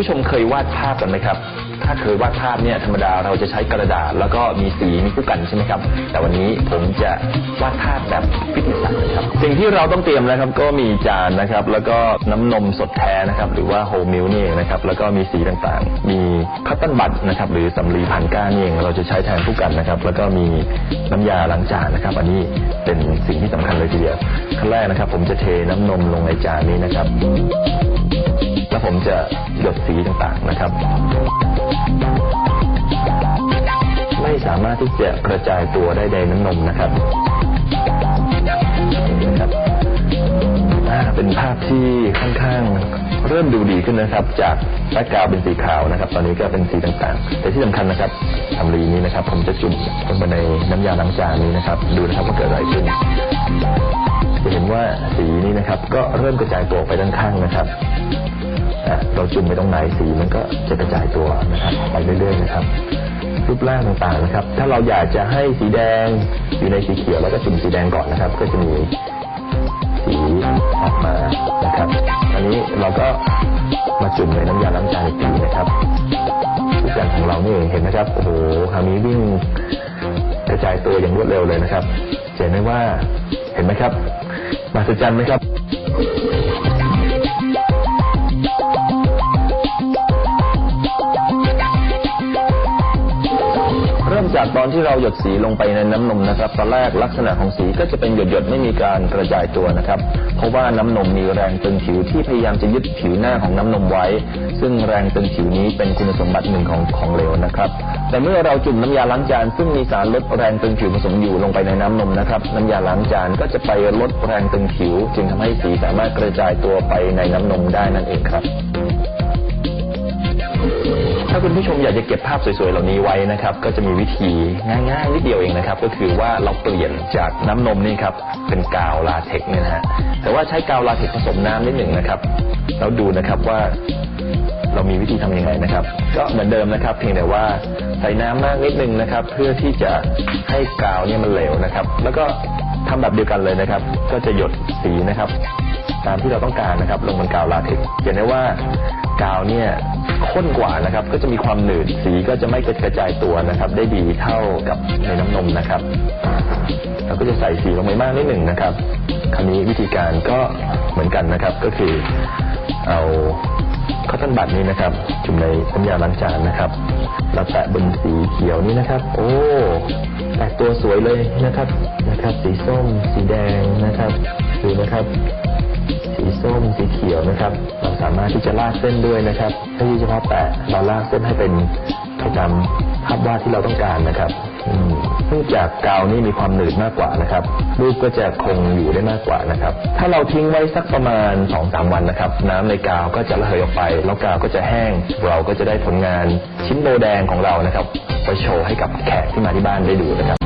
ผู้ชมเคยวาดภาพกันไหมครับ ถ้าเคยวาดภาพเนี่ยธรรมดาเราจะใช้กระดาษ แล้วก็มีสีมีผู้กันใช่ไหมครับ แต่วันนี้ผมจะวาดภาพแบบฟิตเนสนะครับ สิ่งที่เราต้องเตรียมนะครับก็มีจานนะครับ แล้วก็น้ำนมสดแท้นะครับ หรือว่าโฮมิลนี่เองนะครับ แล้วก็มีสีต่างๆ มีคัตตันบัตนะครับ หรือสำลีพันก้านนี่เองเราจะใช้แทนผู้กันนะครับ แล้วก็มีน้ำยาล้างจานนะครับ อันนี้เป็นสิ่งที่สำคัญเลยทีเดียวขั้นแรกนะครับ ผมจะเทน้ำนมลงในจานนี้นะครับ แล้วผมจะหยดสีต่างๆนะครับ ไม่สามารถที่จะกระจายตัวได้ในน้ำนมนะครับนะครับอ่าเป็นภาพที่ค่อนข้างเริ่มดูดีขึ้นนะครับ จากแบ็กกราวเป็นสีขาวนะครับ ตอนนี้ก็เป็นสีต่างๆ แต่ที่สำคัญนะครับทำรีนี้นะครับ ผมจะจุ่มลงไปในน้ำยาล้างจานนี้นะครับ ดูนะครับว่าเกิดอะไรขึ้นจะเห็นว่าสีนี้นะครับ ก็เริ่มกระจายตัวไปด้านข้างนะครับ เราจุ่มไปตรงไหนสีมันก็จะกระจายตัวนะครับไปเรื่อยๆนะครับ รูปร่างต่างๆนะครับ ถ้าเราอยากจะให้สีแดงอยู่ในสีเขียวแล้วก็จุ่มสีแดงก่อนนะครับ ก็จะมีสีออกมานะครับอันนี้เราก็มาจุ่มในน้ำยาล้างจานอีกทีนะครับทุกอย่างของเรานี่เองเห็นไหมครับโอ้โหคราวนี้วิ่งกระจายตัวอย่างรวดเร็วเลยนะครับเห็นได้ว่าเห็นไหมครับมหัศจรรย์ไหมครับ จากตอนที่เราหยดสีลงไปในน้ำนมนะครับตอนแรกลักษณะของสีก็จะเป็นหยดหยดๆไม่มีการกระจายตัวนะครับ เพราะว่าน้ำนมมีแรงตึงผิวที่พยายามจะยึดผิวหน้าของน้ำนมไว้ ซึ่งแรงตึงผิวนี้เป็นคุณสมบัติหนึ่งของของเหลวนะครับ แต่เมื่อเราจุ่มน้ำยาล้างจานซึ่งมีสารลดแรงตึงผิวผสมอยู่ลงไปในน้ำนมนะครับน้ำยาล้างจานก็จะไปลดแรงตึงผิว จึงทำให้สีสามารถกระจายตัวไปในน้ำนมได้นั่นเองครับ ถ้าคุณผู้ชมอยากจะเก็บภาพสวยๆเหล่านี้ไว้นะครับ ก็จะมีวิธีง่ายๆนิดเดียวเองนะครับ ก็คือว่าเราเปลี่ยนจากน้ำนมนี่ครับเป็นกาวลาเทกเนี่ยนะฮะแต่ว่าใช้กาวลาเทกผสมน้ำนิดหนึ่งนะครับแล้วดูนะครับว่าเรามีวิธีทำยังไงนะครับ ก็เหมือนเดิมนะครับ เพียงแต่ว่าใส่น้ำมากนิดนึงนะครับ เพื่อที่จะให้กาวเนี่ยมันเหลวนะครับ แล้วก็ทำแบบเดียวกันเลยนะครับ ก็จะหยดสีนะครับ ตามที่เราต้องการนะครับ ลงบนกาวลาเทกเห็นได้ว่า กาวเนี่ยข้นกว่านะครับก็จะมีความหนืดสีก็จะไม่กระจายตัวนะครับ ได้ดีเท่ากับในน้ำนมนะครับเราก็จะใส่สีลงไปมากนิดหนึ่งนะครับ คราวนี้วิธีการก็เหมือนกันนะครับก็คือเอาคอตตอนบัตรนี้นะครับ จุ่มในน้ำยาล้างจานนะครับแล้วแตะบนสีเขียวนี้นะครับ โอ้แตกตัวสวยเลยนะครับนะครับ สีส้ม สีแดงนะครับดูนะครับ สีส้ม สีเขียวนะครับ เราสามารถที่จะลากเส้นด้วยนะครับไม่ใช่เฉพาะแตะเราลากเส้นให้เป็นไปตามภาพวาดที่เราต้องการนะครับเนื่องจากกาวนี่มีความหนืดมากกว่านะครับ รูปก็จะคงอยู่ได้มากกว่านะครับ ถ้าเราทิ้งไว้สักประมาณ2อสวันนะครับ น้ำในกาวก็จะระเหยออกไป แล้วกาวก็จะแห้ง เราก็จะได้ผลงานชิ้นโบแดงของเรานะครับ ไปโชว์ให้กับแขกที่มาที่บ้านได้ดูนะครับ